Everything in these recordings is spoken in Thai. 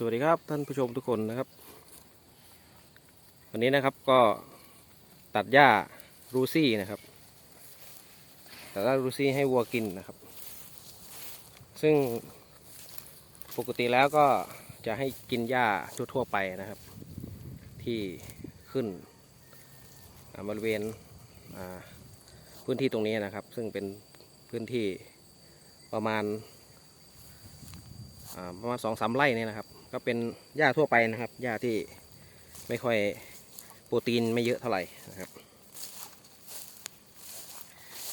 สวัสดีครับท่านผู้ชมทุกคนนะครับ วันนี้นะครับก็ตัดหญ้ารูซี่นะครับตัดหญ้ารูซี่ให้วัวกินนะครับ ซึ่งปกติแล้วก็จะให้กินหญ้าทั่วๆไปนะครับ ที่ขึ้นบริเวณพื้นที่ตรงนี้นะครับ ซึ่งเป็นพื้นที่ประมาณประมาณสองสามไร่เนี่ยนะครับ ก็เป็นหญ้าทั่วไปนะครับหญ้าที่ไม่ค่อยโปรตีนไม่เยอะเท่าไหร่นะครับ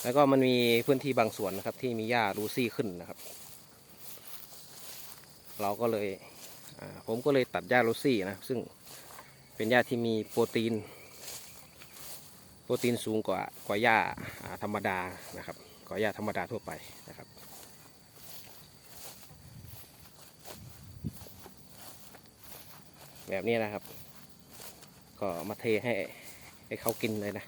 แล้วก็มันมีพื้นที่บางส่วนนะครับ ที่มีหญ้ารูซี่ขึ้นนะครับ เราก็เลยผมก็เลยตัดหญ้ารูซี่นะซึ่งเป็นหญ้าที่มีโปรตีน โปรตีนสูงกว่ากว่าหญ้าอ่าธรรมดานะครับ กว่าหญ้าธรรมดาทั่วไปนะครับ แบบนี้นะครับ ก็มาเทให้ให้เขากินเลยนะ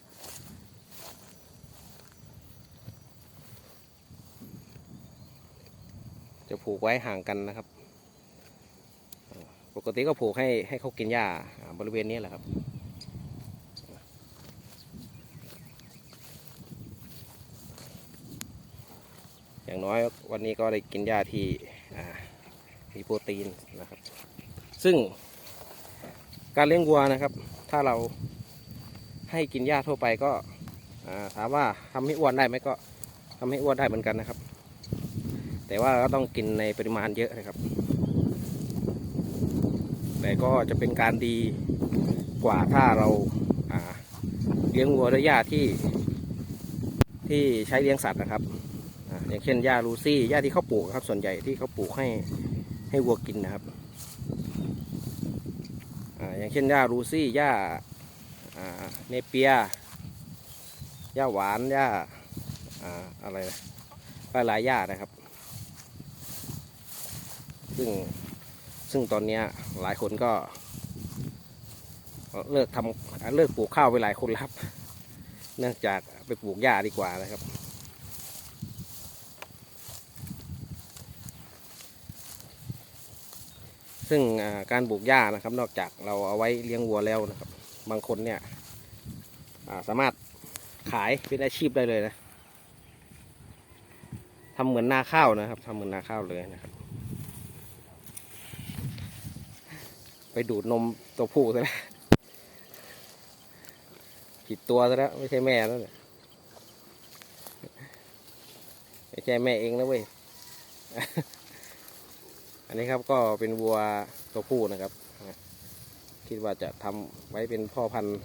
จะผูกไว้ห่างกันนะครับ ปกติก็ผูกให้ให้เขากินหญ้าบริเวณนี้แหละครับ อย่างน้อยวันนี้ก็ได้กินหญ้าที่มีโปรตีนนะครับ ซึ่ง การเลี้ยงวัวนะครับ ถ้าเราให้กินหญ้าทั่วไปก็ถามว่าทำให้อ้วนได้ไหมก็ทำให้อ้วนได้เหมือนกันนะครับ แต่ว่าก็ต้องกินในปริมาณเยอะนะครับ แต่ก็จะเป็นการดีกว่าถ้าเราเลี้ยงวัวด้วยหญ้าที่ที่ใช้เลี้ยงสัตว์นะครับออย่างเช่นหญ้าลูซี่หญ้าที่เขาปลูกครับ ส่วนใหญ่ที่เขาปลูกให้ให้วัวกินนะครับ อย่างเช่นหญ้ารูซี่หญ้าเนเปียหญ้าหวานหญ้าอะไรนะหลายๆหญ้านะครับ ซึ่งซึ่งตอนนี้หลายคนก็เลิกทำเลิกปลูกข้าวไปหลายคนแล้วครับ เนื่องจากไปปลูกหญ้าดีกว่านะครับ ซึ่งการปลูกหญ้านะครับ นอกจากเราเอาไว้เลี้ยงวัวแล้วนะครับ บางคนเนี่ยาสามารถขายเป็นอาชีพได้เลยนะทำเหมือนนาข้าวนะครับทำเหมือนนาข้าวเลยนะครับ ไปดูดนมตัวผู้ซะแล้วผิดตัวซะแล้วไม่ใช่แม่แล้วเนี่ยไม่ใช่แม่เองนะเว้ย อันนี้ครับก็เป็นวัวตัวผู้นะครับ คิดว่าจะทำไว้เป็นพ่อพันธุ์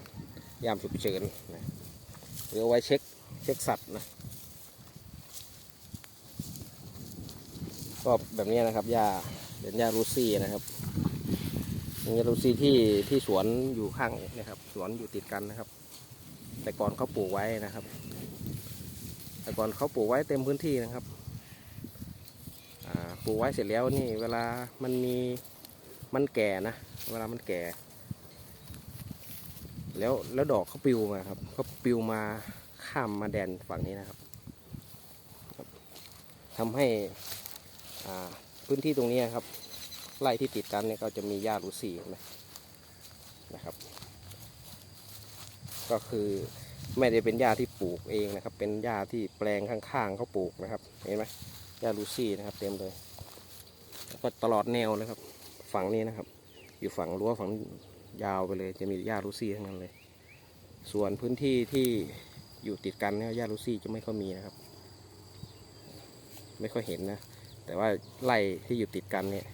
ยามฉุกเฉินนะหรือเอาไว้เช็คเช็คสัตว์นะก็แบบนี้นะครับยาเป็นยารูซี่นะครับเป็นยารูซี่ที่ที่สวนอยู่ข้างนะครับ สวนอยู่ติดกันนะครับ แต่ก่อนเขาปลูกไว้นะครับ แต่ก่อนเขาปลูกไว้เต็มพื้นที่นะครับ ปลูกไว้เสร็จแล้วนี่เวลามันมีมันแก่นะ เวลามันแก่ แล้วแล้วดอกเขาปิวมาครับเขาปิวมาข้ามมาแดนฝั่งนี้นะครับครับทำให้พื้นที่ตรงนี้ครับไร่ที่ติดกันเนี่ยก็จะมีหญ้ารูซี่นะนะครับ ก็คือไม่ได้เป็นหญ้าที่ปลูกเองนะครับ เป็นหญ้าที่แปลงข้างๆเขาปลูกนะครับ เห็นไหม ยาลูซี่นะครับ เต็มเลย แล้วก็ตลอดแนวเลยครับ ฝั่งนี้นะครับ อยู่ฝั่งรั้วฝั่งยาวไปเลย จะมีหญ้าลูซี่ทั้งนั้นเลย ส่วนพื้นที่ที่อยู่ติดกันเนี่ยหญ้าลูซี่จะไม่ค่อยมีนะครับ ไม่ค่อยเห็นนะ แต่ว่าไร่ที่อยู่ติดกันเนี่ย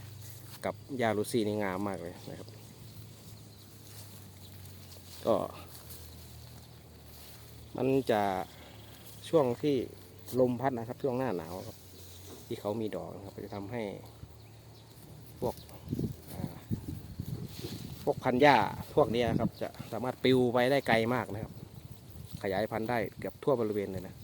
กับหญ้าลูซี่นี่งามมากเลยนะครับ ก็ มันจะช่วงที่ลมพัดนะครับ ช่วงหน้าหนาวครับ ที่เขามีดอกนะครับจะทำให้พวกพวกพันธุ์หญ้าพวกนี้ครับ จะสามารถปลิวไปได้ไกลมากนะครับ ขยายพันธุ์ได้เกือบทั่วบริเวณเลยนะ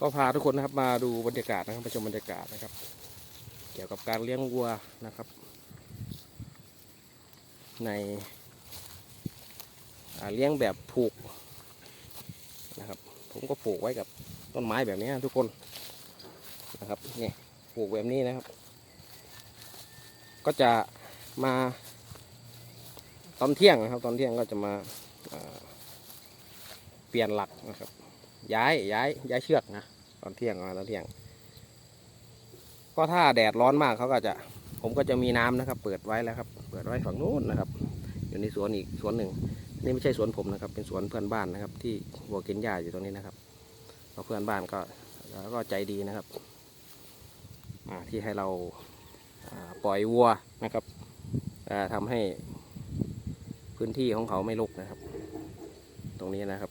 ก็พาทุกคนนะครับมาดูบรรยากาศนะครับมาชมบรรยากาศนะครับ เกี่ยวกับการเลี้ยงวัวนะครับ ในเลี้ยงแบบผูกนะครับ ผมก็ผูกไว้กับต้นไม้แบบนี้ทุกคนนะครับนี่ผูกแบบนี้นะครับ ก็จะมาตอนเที่ยงนะครับ ตอนเที่ยงก็จะมาาเปลี่ยนหลักนะครับ ย้ายย้ายย้ายเชือกนะตอนเที่ยงมาตอนเที่ยง ก็ถ้าแดดร้อนมากเขาก็จะ ผมก็จะมีน้ำนะครับ เปิดไว้แล้วครับ เปิดไว้ฝั่งนู้นนะครับ อยู่ในสวนอีกสวนหนึ่ง นี่ไม่ใช่สวนผมนะครับ เป็นสวนเพื่อนบ้านนะครับ ที่วัวกินหญ้าอยู่ตรงนี้นะครับเพราะเพื่อนบ้านก็แล้วก็ใจดีนะครับที่ให้เราปล่อยวัวนะครับอ่าทำให้พื้นที่ของเขาไม่รกนะครับ ตรงนี้นะครับ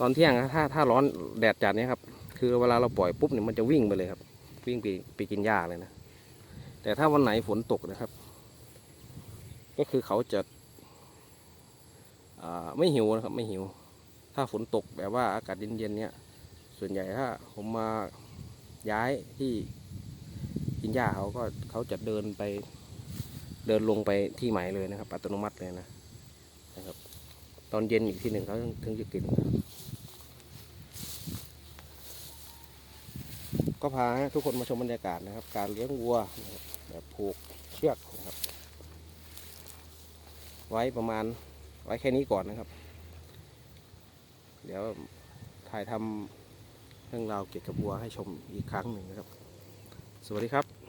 ตอนเที่ยงถ้าถ้าร้อนแดดจัดเนี่ยครับ คือเวลาเราปล่อยปุ๊บเนี่ยมันจะวิ่งไปเลยครับ วิ่งไปไปกินหญ้าเลยนะ แต่ถ้าวันไหนฝนตกนะครับ ก็คือเขาจะาไม่หิวนะครับไม่หิว ถ้าฝนตกแบบว่าอากาศเย็นๆเนี่ย ส่วนใหญ่ถ้าผมมาย้ายที่กินหญ้าเขาก็เขาจะเดินไปเดินลงไปที่ใหม่เลยนะครับ อัตโนมัติเลยนะนะครับ ตอนเย็นอีกทีหนึ่งเขาถึงจะกิน ก็พาทุกคนมาชมบรรยากาศนะครับ การเลี้ยงวัวแบบผูกเชือกนะครับ ไว้ประมาณไว้แค่นี้ก่อนนะครับ เดี๋ยวถ่ายทำเรื่องราวเกี่ยวกับวัวให้ชมอีกครั้งหนึ่งนะครับ สวัสดีครับ